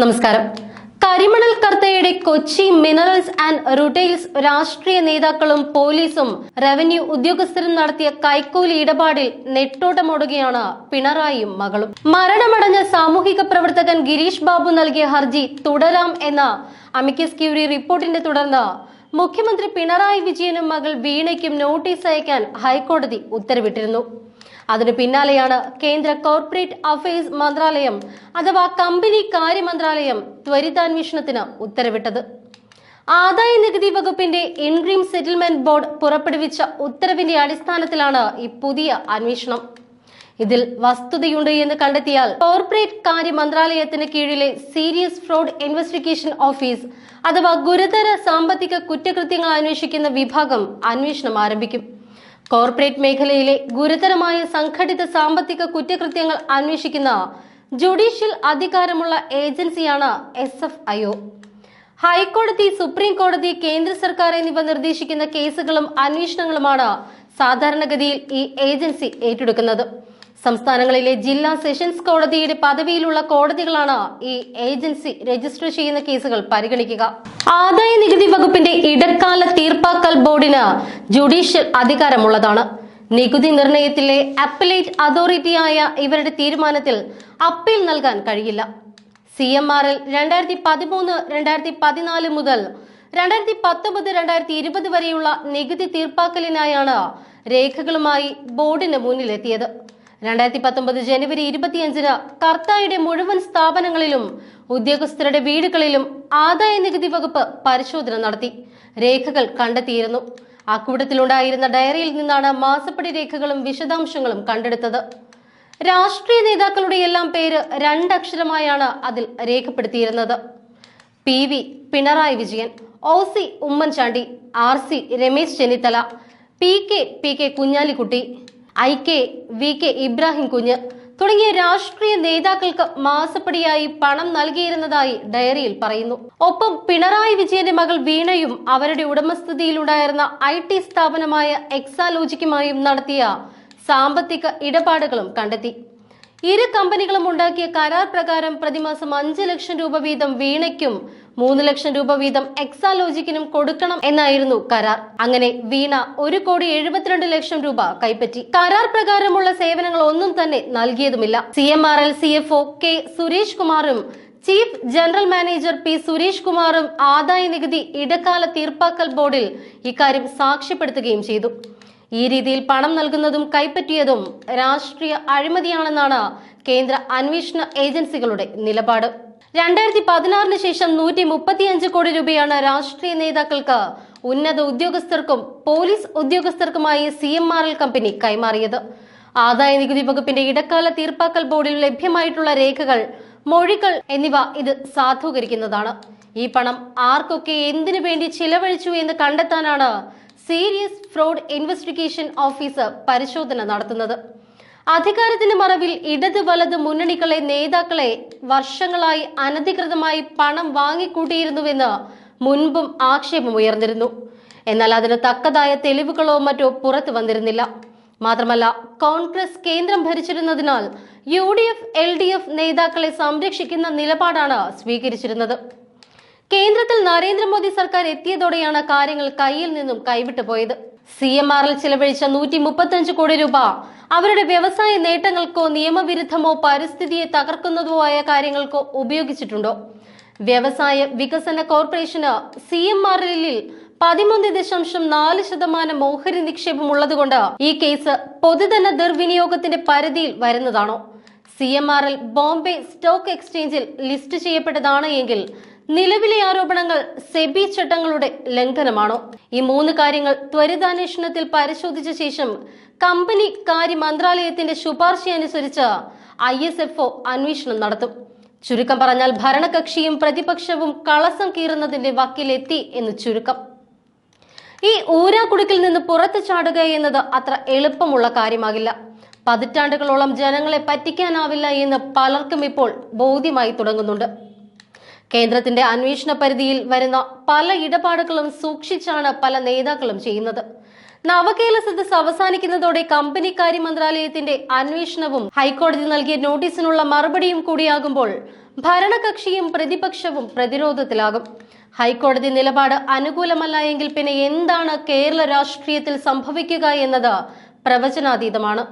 നമസ്കാരം. കരിമണൽ കർത്തയുടെ കൊച്ചി മിനറൽസ് ആൻഡ് റൂട്ടെയിൽസ് രാഷ്ട്രീയ നേതാക്കളും പോലീസും റവന്യൂ ഉദ്യോഗസ്ഥരും നടത്തിയ കൈക്കൂലി ഇടപാടിൽ നെട്ടോട്ടമോടുകയാണ് പിണറായിയും മകളും. മരണമടഞ്ഞ സാമൂഹിക പ്രവർത്തകൻ ഗിരീഷ് ബാബു നൽകിയ ഹർജി തുടരാം എന്ന അമിക്കസ് ക്യൂരി റിപ്പോർട്ടിനെ തുടർന്ന് മുഖ്യമന്ത്രി പിണറായി വിജയനും മകൾ വീണയ്ക്കും നോട്ടീസ് അയക്കാൻ ഹൈക്കോടതി ഉത്തരവിട്ടിരുന്നു. അതിനു പിന്നാലെയാണ് കേന്ദ്ര കോർപ്പറേറ്റ് അഫയേഴ്സ് മന്ത്രാലയം അഥവാ കമ്പനി കാര്യ മന്ത്രാലയം ത്വരിതാന്വേഷണത്തിന് ഉത്തരവിട്ടത്. ആദായ നികുതി വകുപ്പിന്റെ ഇൻഗ്രീം സെറ്റിൽമെന്റ് ബോർഡ് പുറപ്പെടുവിച്ച ഉത്തരവിന്റെ അടിസ്ഥാനത്തിലാണ് ഈ പുതിയ അന്വേഷണം. ഇതിൽ വസ്തുതയുണ്ട് എന്ന് കണ്ടെത്തിയാൽ കോർപ്പറേറ്റ് കാര്യ മന്ത്രാലയത്തിന് കീഴിലെ സീരിയസ് ഫ്രോഡ് ഇൻവെസ്റ്റിഗേഷൻ ഓഫീസ് അഥവാ ഗുരുതര സാമ്പത്തിക കുറ്റകൃത്യങ്ങൾ അന്വേഷിക്കുന്ന വിഭാഗം അന്വേഷണം ആരംഭിക്കും. കോർപ്പറേറ്റ് മേഖലയിലെ ഗുരുതരമായ സംഘടിത സാമ്പത്തിക കുറ്റകൃത്യങ്ങൾ അന്വേഷിക്കുന്ന ജുഡീഷ്യൽ അധികാരമുള്ള ഏജൻസിയാണ് എസ് എഫ് ഐ ഒ. ഹൈക്കോടതി സുപ്രീം കോടതി കേന്ദ്ര സർക്കാർ എന്നിവ നിർദ്ദേശിക്കുന്ന കേസുകളും അന്വേഷണങ്ങളുമാണ് സാധാരണഗതിയിൽ ഈ ഏജൻസി ഏറ്റെടുക്കുന്നത്. സംസ്ഥാനങ്ങളിലെ ജില്ലാ സെഷൻസ് കോടതിയുടെ പദവിയിലുള്ള കോടതികളാണ് ഈ ഏജൻസി രജിസ്റ്റർ ചെയ്യുന്ന കേസുകൾ പരിഗണിക്കുക. ആദായ നികുതി വകുപ്പിന്റെ ഇടക്കാല ജുഡീഷ്യൽ അധികാരമുള്ളതാണ്. നികുതി നിർണയത്തിലെ അപ്പലേറ്റ് അതോറിറ്റിയായ ഇവരുടെ തീരുമാനത്തിൽ അപ്പീൽ നൽകാൻ കഴിയില്ല. സി എം ആർ എൽ രണ്ടായിരത്തി പതിമൂന്ന് രണ്ടായിരത്തി പതിനാല് മുതൽ രണ്ടായിരത്തി പത്തൊമ്പത് രണ്ടായിരത്തി ഇരുപത് വരെയുള്ള നികുതി തീർപ്പാക്കലിനായാണ് രേഖകളുമായി ബോർഡിന് മുന്നിലെത്തിയത്. രണ്ടായിരത്തി പത്തൊമ്പത് ജനുവരി ഇരുപത്തിയഞ്ചിന് കർത്തായുടെ മുഴുവൻ സ്ഥാപനങ്ങളിലും ഉദ്യോഗസ്ഥരുടെ വീടുകളിലും ആദായ നികുതി വകുപ്പ് പരിശോധന നടത്തി. രേഖകൾ കണ്ടെത്തിയിരുന്നു. അക്കൂട്ടത്തിലുണ്ടായിരുന്ന ഡയറിയിൽ നിന്നാണ് മാസപ്പടി രേഖകളും വിശദാംശങ്ങളും കണ്ടെടുത്തത്. രാഷ്ട്രീയ നേതാക്കളുടെ എല്ലാം പേര് രണ്ടക്ഷരമായാണ് അതിൽ രേഖപ്പെടുത്തിയിരുന്നത്. P V Pinarayi Vijayan O C Oommen Chandy R C Ramesh Chennithala P K P K Kunhalikutty I K V K Ibrahim Kunju തുടങ്ങിയ രാഷ്ട്രീയ നേതാക്കൾക്ക് മാസപ്പടിയായി പണം നൽകിയിരുന്നതായി ഡയറിയിൽ പറയുന്നു. ഒപ്പം പിണറായി വിജയന്റെ മകൾ വീണയും അവരുടെ ഉടമസ്ഥതയിലുണ്ടായിരുന്ന ഐ ടി സ്ഥാപനമായ എക്സാലോജിക്കുമായും നടത്തിയ സാമ്പത്തിക ഇടപാടുകളും കണ്ടെത്തി. ഇരു കമ്പനികളും ഉണ്ടാക്കിയ കരാർ പ്രകാരം പ്രതിമാസം അഞ്ച് ലക്ഷം രൂപ വീതം വീണയ്ക്കും മൂന്ന് ലക്ഷം രൂപ വീതം എക്സാലോജിക്കിനും കൊടുക്കണം എന്നായിരുന്നു കരാർ. അങ്ങനെ വീണ ഒരു കോടി എഴുപത്തിരണ്ട് ലക്ഷം രൂപ കൈപ്പറ്റി. കരാർ പ്രകാരമുള്ള സേവനങ്ങൾ ഒന്നും തന്നെ നൽകിയതുമില്ല. C M R L C F O K Suresh കുമാറും chief general manager P Suresh കുമാറും ആദായ നികുതി ഇടക്കാല തീർപ്പാക്കൽ ബോർഡിൽ ഇക്കാര്യം സാക്ഷ്യപ്പെടുത്തുകയും ചെയ്തു. ഈ രീതിയിൽ പണം നൽകുന്നതും കൈപ്പറ്റിയതും രാഷ്ട്രീയ അഴിമതിയാണെന്നാണ് കേന്ദ്ര അന്വേഷണ ഏജൻസികളുടെ നിലപാട്. രണ്ടായിരത്തി പതിനാറിന് ശേഷം നൂറ്റി മുപ്പത്തിയഞ്ച് കോടി രൂപയാണ് രാഷ്ട്രീയ നേതാക്കൾക്ക് ഉന്നത ഉദ്യോഗസ്ഥർക്കും police ഉദ്യോഗസ്ഥർക്കുമായി C M R L company കൈമാറിയത്. ആദായ നികുതി വകുപ്പിന്റെ ഇടക്കാല തീർപ്പാക്കൽ ബോർഡിൽ ലഭ്യമായിട്ടുള്ള രേഖകൾ മൊഴികൾ എന്നിവ ഇത് സാധൂകരിക്കുന്നതാണ്. ഈ പണം ആർക്കൊക്കെ എന്തിനു വേണ്ടി ചിലവഴിച്ചു എന്ന് കണ്ടെത്താനാണ് സീരിയസ് ഫ്രോഡ് ഇൻവെസ്റ്റിഗേഷൻ ഓഫീസർ പരിശോധന നടത്തുന്നത്. അധികാരത്തിന്റെ മറവിൽ ഇടത് വലത് മുന്നണികളെ നേതാക്കളെ വർഷങ്ങളായി അനധികൃതമായി പണം വാങ്ങിക്കൂട്ടിയിരുന്നുവെന്ന് മുൻപും ആക്ഷേപമുയർന്നിരുന്നു എന്നാൽ അതിന് തക്കതായ തെളിവുകളോ മറ്റോ പുറത്തു വന്നിരുന്നില്ല. മാത്രമല്ല കോൺഗ്രസ് കേന്ദ്രം ഭരിച്ചിരുന്നതിനാൽ U D F L D F നേതാക്കളെ സംരക്ഷിക്കുന്ന നിലപാടാണ് സ്വീകരിച്ചിരുന്നത്. കേന്ദ്രത്തിൽ നരേന്ദ്രമോദി സർക്കാർ എത്തിയതോടെയാണ് കാര്യങ്ങൾ കയ്യിൽ നിന്നും കൈവിട്ടു പോയത്. സി എം ആറിൽ ചിലവഴിച്ച നൂറ്റി മുപ്പത്തഞ്ച് കോടി രൂപ അവരുടെ വ്യവസായ നേട്ടങ്ങൾക്കോ നിയമവിരുദ്ധമോ പരിസ്ഥിതിയെ തകർക്കുന്നതോ ആയ കാര്യങ്ങൾക്കോ ഉപയോഗിച്ചിട്ടുണ്ടോ? വ്യവസായ വികസന കോർപ്പറേഷന് സി എം എല്ലിൽ പതിമൂന്ന് ദശാംശം നാല് ശതമാനം ഓഹരി നിക്ഷേപം ഉള്ളതുകൊണ്ട് ഈ കേസ് പൊതുധന ദുർവിനിയോഗത്തിന്റെ പരിധിയിൽ വരുന്നതാണോ? C M R L Bombay stock എക്സ്ചേഞ്ചിൽ ലിസ്റ്റ് ചെയ്യപ്പെട്ടതാണ് എങ്കിൽ നിലവിലെ ആരോപണങ്ങൾ സെബി ചട്ടങ്ങളുടെ ലംഘനമാണോ? ഈ മൂന്ന് കാര്യങ്ങൾ ത്വരിതാന്വേഷണത്തിൽ പരിശോധിച്ച ശേഷം കമ്പനി കാര്യ മന്ത്രാലയത്തിന്റെ ശുപാർശ അനുസരിച്ച് ഐ എസ് എഫ് ഒ അന്വേഷണം നടത്തും. ചുരുക്കം പറഞ്ഞാൽ ഭരണകക്ഷിയും പ്രതിപക്ഷവും കളസം കീറുന്നതിന്റെ വക്കിലെത്തി എന്ന് ചുരുക്കം. ഈ ഊരാക്കുടുക്കിൽ നിന്ന് പുറത്തു ചാടുക എന്നത് അത്ര എളുപ്പമുള്ള കാര്യമാകില്ല. പതിറ്റാണ്ടുകളോളം ജനങ്ങളെ പറ്റിക്കാനാവില്ല എന്ന് പലർക്കും ഇപ്പോൾ ബോധ്യമായി തുടങ്ങുന്നുണ്ട്. കേന്ദ്രത്തിന്റെ അന്വേഷണ പരിധിയിൽ വരുന്ന പല ഇടപാടുകളും സൂക്ഷിച്ചാണ് പല നേതാക്കളും ചെയ്യുന്നത്. നവകേരള സദസ് അവസാനിക്കുന്നതോടെ കമ്പനി കാര്യ മന്ത്രാലയത്തിന്റെ അന്വേഷണവും ഹൈക്കോടതി നൽകിയ നോട്ടീസിനുള്ള മറുപടിയും കൂടിയാകുമ്പോൾ ഭരണകക്ഷിയും പ്രതിപക്ഷവും പ്രതിരോധത്തിലാകും. ഹൈക്കോടതി നിലപാട് അനുകൂലമല്ല എങ്കിൽ പിന്നെ എന്താണ് കേരള രാഷ്ട്രീയത്തിൽ സംഭവിക്കുക എന്നത് പ്രവചനാതീതമാണ്.